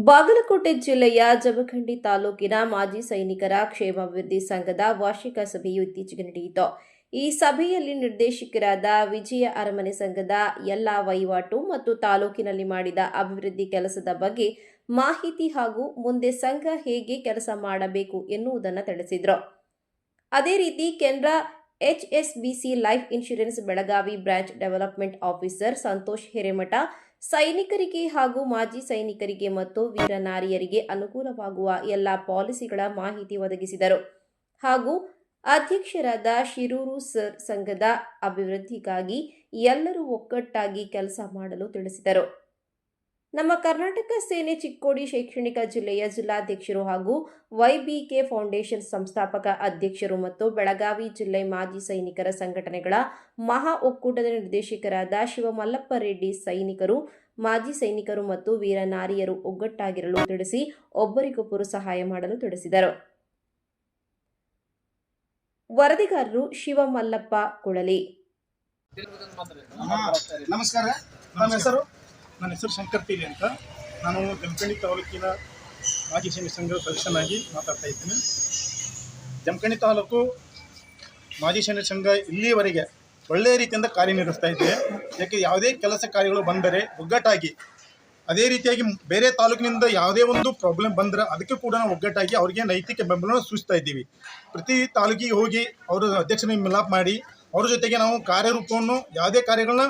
ಬಾಗಲಕೋಟೆ ಜಿಲ್ಲೆಯ ಜಮಖಂಡಿ ತಾಲೂಕಿನ ಮಾಜಿ ಸೈನಿಕರ ಕ್ಷೇಮಾಭಿವೃದ್ಧಿ ಸಂಘದ ವಾರ್ಷಿಕ ಸಭೆಯು ಇತ್ತೀಚೆಗೆ ನಡೆಯಿತು. ಈ ಸಭೆಯಲ್ಲಿ ನಿರ್ದೇಶಕರಾದ ವಿಜಯ ಅರಮನೆ ಸಂಘದ ಎಲ್ಲ ವಹಿವಾಟು ಮತ್ತು ತಾಲೂಕಿನಲ್ಲಿ ಮಾಡಿದ ಅಭಿವೃದ್ಧಿ ಕೆಲಸದ ಬಗ್ಗೆ ಮಾಹಿತಿ ಹಾಗೂ ಮುಂದೆ ಸಂಘ ಹೇಗೆ ಕೆಲಸ ಮಾಡಬೇಕು ಎನ್ನುವುದನ್ನು ತಿಳಿಸಿದರು. ಅದೇ ರೀತಿ Canara HSBC life insurance Belagavi branch development officer Santosh Hiremath ಸೈನಿಕರಿಗೆ ಹಾಗೂ ಮಾಜಿ ಸೈನಿಕರಿಗೆ ಮತ್ತು ವೀರ ನಾರಿಯರಿಗೆ ಅನುಕೂಲವಾಗುವ ಎಲ್ಲ ಪಾಲಿಸಿಗಳ ಮಾಹಿತಿ ಒದಗಿಸಿದರು. ಹಾಗೂ ಅಧ್ಯಕ್ಷರಾದ ಶಿರೂರು ಸರ್ ಸಂಘದ ಅಭಿವೃದ್ಧಿಗಾಗಿ ಎಲ್ಲರೂ ಒಗ್ಗಟ್ಟಾಗಿ ಕೆಲಸ ಮಾಡಲು ತಿಳಿಸಿದರು. ನಮ್ಮ ಕರ್ನಾಟಕ ಸೇನೆ ಚಿಕ್ಕೋಡಿ ಶೈಕ್ಷಣಿಕ ಜಿಲ್ಲೆಯ ಜಿಲ್ಲಾಧ್ಯಕ್ಷರು ಹಾಗೂ ವೈಬಿಕೆ ಫೌಂಡೇಶನ್ ಸಂಸ್ಥಾಪಕ ಅಧ್ಯಕ್ಷರು ಮತ್ತು ಬೆಳಗಾವಿ ಜಿಲ್ಲೆ ಮಾಜಿ ಸೈನಿಕರ ಸಂಘಟನೆಗಳ ಮಹಾ ಒಕ್ಕೂಟದ ನಿರ್ದೇಶಕರಾದ ಶಿವಮಲ್ಲಪ್ಪ ರೆಡ್ಡಿ ಸೈನಿಕರು, ಮಾಜಿ ಸೈನಿಕರು ಮತ್ತು ವೀರ ನಾರಿಯರು ಒಗ್ಗಟ್ಟಾಗಿರಲು ತಿಳಿಸಿ ಒಬ್ಬರಿಗೊಬ್ಬರು ಸಹಾಯ ಮಾಡಲು ತಿಳಿಸಿದರು. ವರದಿಗಾರರು ಶಿವಮಲ್ಲಪ್ಪ ಕುಳಲಿ. ನಮಸ್ಕಾರ. ನಮ್ಮ ಹೆಸರು? ನನ್ನ ಹೆಸರು ಶಂಕರ್ ಪೀರಿ ಅಂತ. ನಾನು ಜಮಖಂಡಿ ತಾಲೂಕಿನ ಮಾಜಿ ಸೈನಿಕ ಸಂಘದ ಸದಸ್ಯನಾಗಿ ಮಾತಾಡ್ತಾ ಇದ್ದೀನಿ. ಜಮಖಂಡಿ ತಾಲೂಕು ಮಾಜಿ ಸೈನಿಕ ಸಂಘ ಇಲ್ಲಿಯವರೆಗೆ ಒಳ್ಳೆಯ ರೀತಿಯಿಂದ ಕಾರ್ಯನಿರ್ವಹಿಸ್ತಾ ಇದೆ. ಯಾಕೆ ಯಾವುದೇ ಕೆಲಸ ಕಾರ್ಯಗಳು ಬಂದರೆ ಒಗ್ಗಟ್ಟಾಗಿ, ಅದೇ ರೀತಿಯಾಗಿ ಬೇರೆ ತಾಲೂಕಿನಿಂದ ಯಾವುದೇ ಒಂದು ಪ್ರಾಬ್ಲಮ್ ಬಂದರೆ ಅದಕ್ಕೆ ಕೂಡ ನಾವು ಒಗ್ಗಟ್ಟಾಗಿ ಅವರಿಗೆ ನೈತಿಕ ಬೆಂಬಲವನ್ನು ಸೂಚಿಸ್ತಾ ಇದ್ದೀವಿ. ಪ್ರತಿ ತಾಲೂಕಿಗೆ ಹೋಗಿ ಅವರ ಅಧ್ಯಕ್ಷನ ಮಿಲಾಪ್ ಮಾಡಿ, ಅವ್ರ ಜೊತೆಗೆ ನಾವು ಕಾರ್ಯರೂಪವನ್ನು, ಯಾವುದೇ ಕಾರ್ಯಗಳನ್ನ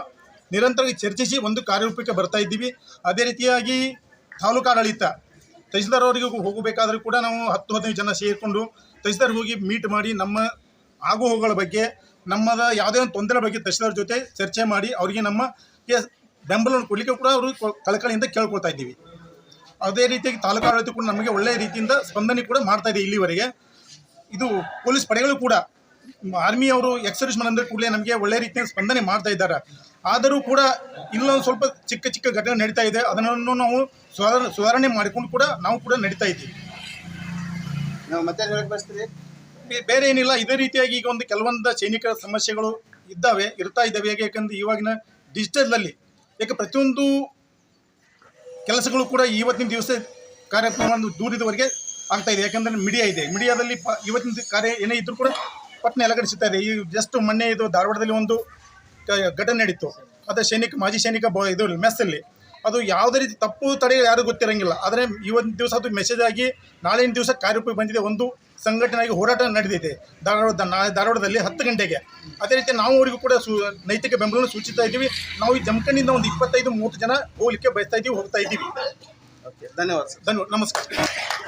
ನಿರಂತರವಾಗಿ ಚರ್ಚಿಸಿ ಒಂದು ಕಾರ್ಯರೂಪಕ್ಕೆ ಬರ್ತಾ ಇದ್ದೀವಿ. ಅದೇ ರೀತಿಯಾಗಿ ತಾಲೂಕಾಡಳಿತ ತಹಸೀಲ್ದಾರ್ ಅವರಿಗೆ ಹೋಗಬೇಕಾದ್ರೂ ಕೂಡ ನಾವು ಹತ್ತು ಹದಿನೈದು ಜನ ಸೇರಿಕೊಂಡು ತಹಸೀಲ್ದಾರ್ ಹೋಗಿ ಮೀಟ್ ಮಾಡಿ ನಮ್ಮ ಆಗು ಹೋಗುಗಳ ಬಗ್ಗೆ, ನಮ್ಮದ ಯಾವುದೇ ಒಂದು ತೊಂದರೆ ಬಗ್ಗೆ ತಹಸೀಲ್ದಾರ್ ಜೊತೆ ಚರ್ಚೆ ಮಾಡಿ ಅವರಿಗೆ ನಮ್ಮ ಬೆಂಬಲವನ್ನು ಕೊಡಲಿಕ್ಕೆ ಕೂಡ ಅವರು ಕಳಕಳಿಯಿಂದ ಕೇಳ್ಕೊಳ್ತಾ ಇದ್ದೀವಿ. ಅದೇ ರೀತಿಯಾಗಿ ತಾಲೂಕಾಡಳಿತ ಕೂಡ ನಮಗೆ ಒಳ್ಳೆಯ ರೀತಿಯಿಂದ ಸ್ಪಂದನೆ ಕೂಡ ಮಾಡ್ತಾ ಇದೆ ಇಲ್ಲಿವರೆಗೆ. ಇದು ಪೊಲೀಸ್ ಪಡೆಗಳು ಕೂಡ ಆರ್ಮಿಯವರು ಎಕ್ಸರ್ವಿಸ್ ಅಂದ್ರೆ ಕೂಡಲೇ ನಮಗೆ ಒಳ್ಳೆ ರೀತಿಯ ಸ್ಪಂದನೆ ಮಾಡ್ತಾ ಇದ್ದಾರೆ. ಆದರೂ ಕೂಡ ಇಲ್ಲೊಂದು ಸ್ವಲ್ಪ ಚಿಕ್ಕ ಚಿಕ್ಕ ಘಟನೆ ನಡೀತಾ ಇದೆ. ಅದನ್ನು ನಾವು ಸುಧಾರ ಸುಧಾರಣೆ ಮಾಡಿಕೊಂಡು ಕೂಡ ನಾವು ಕೂಡ ನಡೀತಾ ಇದ್ದೀವಿ. ನಾವು ಮತ್ತೆ ಬಯಸ್ತೀರಿ ಬೇರೆ ಏನಿಲ್ಲ. ಇದೇ ರೀತಿಯಾಗಿ ಈಗ ಒಂದು ಕೆಲವೊಂದು ಸೈನಿಕರ ಸಮಸ್ಯೆಗಳು ಇದ್ದಾವೆ ಇರ್ತಾ ಇದ್ದಾವೆ. ಹೇಗೆ ಯಾಕಂದ್ರೆ ಇವಾಗಿನ ಡಿಜಿಟಲ್ನಲ್ಲಿ ಯಾಕೆ ಪ್ರತಿಯೊಂದು ಕೆಲಸಗಳು ಕೂಡ ಇವತ್ತಿನ ದಿವಸ ಕಾರ್ಯಕ್ರಮ ದೂರಿದವರೆಗೆ ಆಗ್ತಾ ಇದೆ. ಯಾಕಂದ್ರೆ ಮೀಡಿಯಾ ಇದೆ. ಮೀಡಿಯಾದಲ್ಲಿ ಪ ಇವತ್ತಿನ ಕಾರ್ಯ ಏನೇ ಇದ್ರೂ ಕೂಡ ಪಟ್ಟನೆ ಎಲಗಡಿಸುತ್ತಾ ಇದೆ. ಈ ಜಸ್ಟ್ ಮೊನ್ನೆ ಇದು ಧಾರವಾಡದಲ್ಲಿ ಒಂದು ಘಟನೆ ನಡೀತು. ಅದು ಸೈನಿಕ ಮಾಜಿ ಸೈನಿಕ ಬ ಇದು ಮೆಸ್ಸಲ್ಲಿ ಅದು ಯಾವುದೇ ರೀತಿ ತಪ್ಪು ತಡೆ ಯಾರು ಗೊತ್ತಿರಂಗಿಲ್ಲ. ಆದರೆ ಇವತ್ತಿನ ದಿವಸ ಅದು ಮೆಸೇಜ್ ಆಗಿ ನಾಳಿನ ದಿವಸ ಕಾರ್ಯರೂಪ ಬಂದಿದೆ. ಒಂದು ಸಂಘಟನೆಯಾಗಿ ಹೋರಾಟ ನಡೆದಿದೆ. ಧಾರವಾಡ ನಾಳೆ ಧಾರವಾಡದಲ್ಲಿ ಹತ್ತು ಗಂಟೆಗೆ. ಅದೇ ರೀತಿ ನಾವು ಅವರಿಗೂ ಕೂಡ ಸು ನೈತಿಕ ಬೆಂಬಲವನ್ನು ಸೂಚಿಸ್ತಾ ಇದ್ದೀವಿ. ನಾವು ಈ ಜಮಖಂಡಿಯಿಂದ ಒಂದು ಇಪ್ಪತ್ತೈದು ಮೂವತ್ತು ಜನ ಹೋಗಲಿಕ್ಕೆ ಬಯಸ್ತಾ ಇದ್ದೀವಿ ಹೋಗ್ತಾ ಇದ್ದೀವಿ. ಓಕೆ ಧನ್ಯವಾದ ಸರ್. ಧನ್ಯವಾದ ನಮಸ್ಕಾರ.